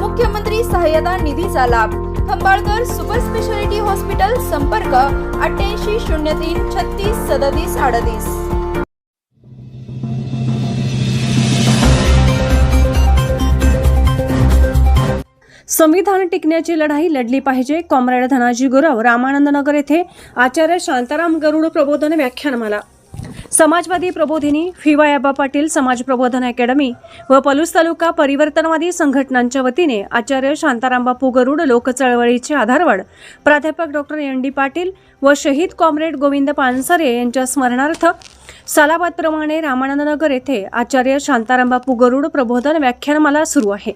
मुख्यमंत्री सहाय्यता निधीचा लाभ. खंबाळकर सुपर स्पेशालिटी हॉस्पिटल संपर्क अठ्ठ्याऐंशी शून्य तीन छत्तीस सदतीस अडतीस. संविधान टिकण्याची लढाई लढली पाहिजे. कॉम्रेड धनाजी गुरव रामानंदनगर येथे आचार्य शांताराम गरुड प्रबोधन व्याख्यानमाला. समाजवादी प्रबोधिनी फिवायाबा पाटील समाज प्रबोधन अकॅडमी व पलूस तालुका परिवर्तनवादी संघटनांच्या वतीने आचार्य शांतारामबापू गरुड लोकचळवळीचे आधारवड प्राध्यापक डॉक्टर एन डी पाटील व शहीद कॉम्रेड गोविंद पानसरे यांच्या स्मरणार्थ सालाबादप्रमाणे रामानंदनगर येथे आचार्य शांतारामबापू गरुड प्रबोधन व्याख्यानमाला सुरू आहे.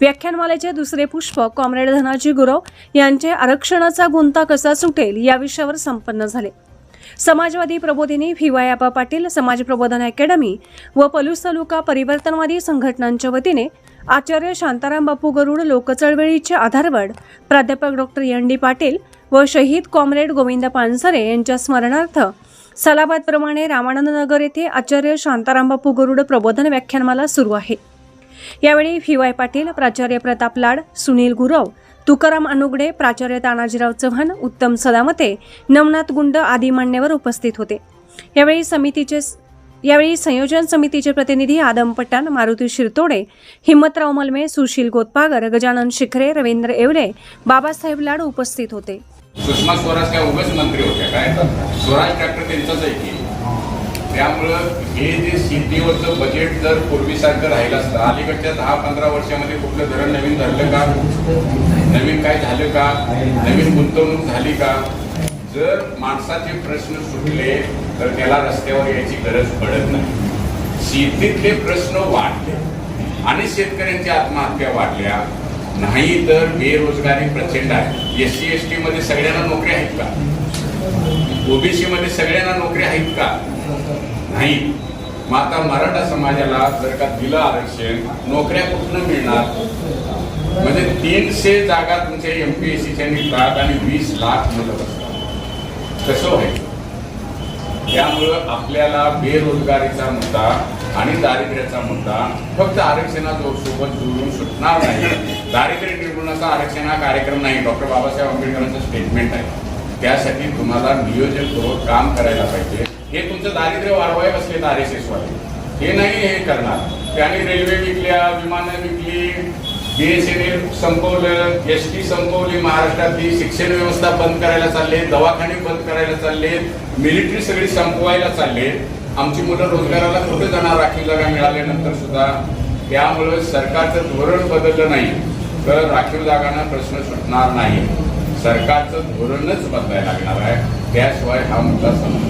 व्याख्यानमालेचे दुसरे पुष्प कॉम्रेड धनाजी गुरव यांचे आरक्षणाचा गुंता कसा सुटेल या विषयावर संपन्न झाले. समाजवादी प्रबोधिनी भिवायाबा पाटील समाज प्रबोधन अकॅडमी व पलूस तालुका परिवर्तनवादी संघटनांच्या वतीने आचार्य शांताराम बापू गरुड लोकचळवळीचे आधारवड प्राध्यापक डॉक्टर एन डी पाटील व शहीद कॉम्रेड गोविंद पानसरे यांच्या स्मरणार्थ सलाबादप्रमाणे रामानंदनगर येथे आचार्य शांताराम बापू गरुड प्रबोधन व्याख्यानमाला सुरू आहे. यावेळी व्ही वाय पाटील प्राचार्य प्रताप लाड सुनील गुरव तुकाराम अनुगडे प्राचार्य तानाजीराव चव्हाण उत्तम सदामते नवनाथ गुंड आदी मान्यवर उपस्थित होते. यावेळी समितीचे यावेळी संयोजन समितीचे प्रतिनिधी आदम पठाण मारुती शिरतोडे हिम्मतराव मलमे सुशील गोतपागर गजानन शिखरे रवींद्र येवले बाबासाहेब लाड उपस्थित होते. सुषमा स्वराज काय उभेच मंत्री होत्या काय? स्वराज ट्रॅक्टर त्यांचाच आहे की? त्यामुळं हे जे शेतीवरचं बजेट जर पूर्वीसारखं राहिलं असतं अलीकडच्या दहा पंधरा वर्षामध्ये कुठलं धरण नवीन धरलं का? नवीन काय झालं का? नवीन गुंतवणूक झाली का? जर माणसाचे प्रश्न सुटले तर त्याला रस्त्यावर यायची गरज पडत नाही. शेतीतले प्रश्न वाढले आणि शेतकऱ्यांच्या आत्महत्या वाढल्या. नाही तर बेरोजगारी प्रचंड आहे. एस सी एस टी मध्ये सगळ्यांना नोकऱ्या आहेत का? ओबीसी मध्ये सगळ्यांना नोकऱ्या आहेत का? नाही. मग आता मराठा समाजाला जर का दिलं आरक्षण नोकऱ्या कुठनं मिळणार? म्हणजे तीनशे जागा तुमच्या एमपीएससीच्या निघतात आणि वीस लाख मुलं बसतात. कसं होईल. त्यामुळं आपल्याला बेरोजगारीचा मुद्दा आणि दारिद्र्याचा मुद्दा फक्त आरक्षणासोबत सोबत सुटणार नाही. दारिद्र्य निर्मूलनाचा आरक्षण हा कार्यक्रम नाही. डॉक्टर बाबासाहेब आंबेडकरांचं स्टेटमेंट आहे. त्यासाठी तुम्हाला नियोजन करून काम करायला पाहिजे. हे तुमचं दारिद्र्य वाढवाय बसले आर एस एस वाले हे नाही हे करणार. त्यांनी रेल्वे विकल्या विमानं विकली बी एस एन एल संपवलं एस टी संपवली महाराष्ट्रातली शिक्षण व्यवस्था बंद करायला चालले दवाखाने बंद करायला चालले मिलिटरी सगळी संपवायला चालले आमची मुलं रोजगाराला कुठे जाणार? राखीव जागा मिळाल्यानंतर सुद्धा. त्यामुळं सरकारचं धोरण बदललं नाही. तर राखीव जागांना प्रश्न सुटणार नाही. सरकारचं धोरणच बदलायला लागणार आहे. त्याशिवाय हा मुद्दा समजणार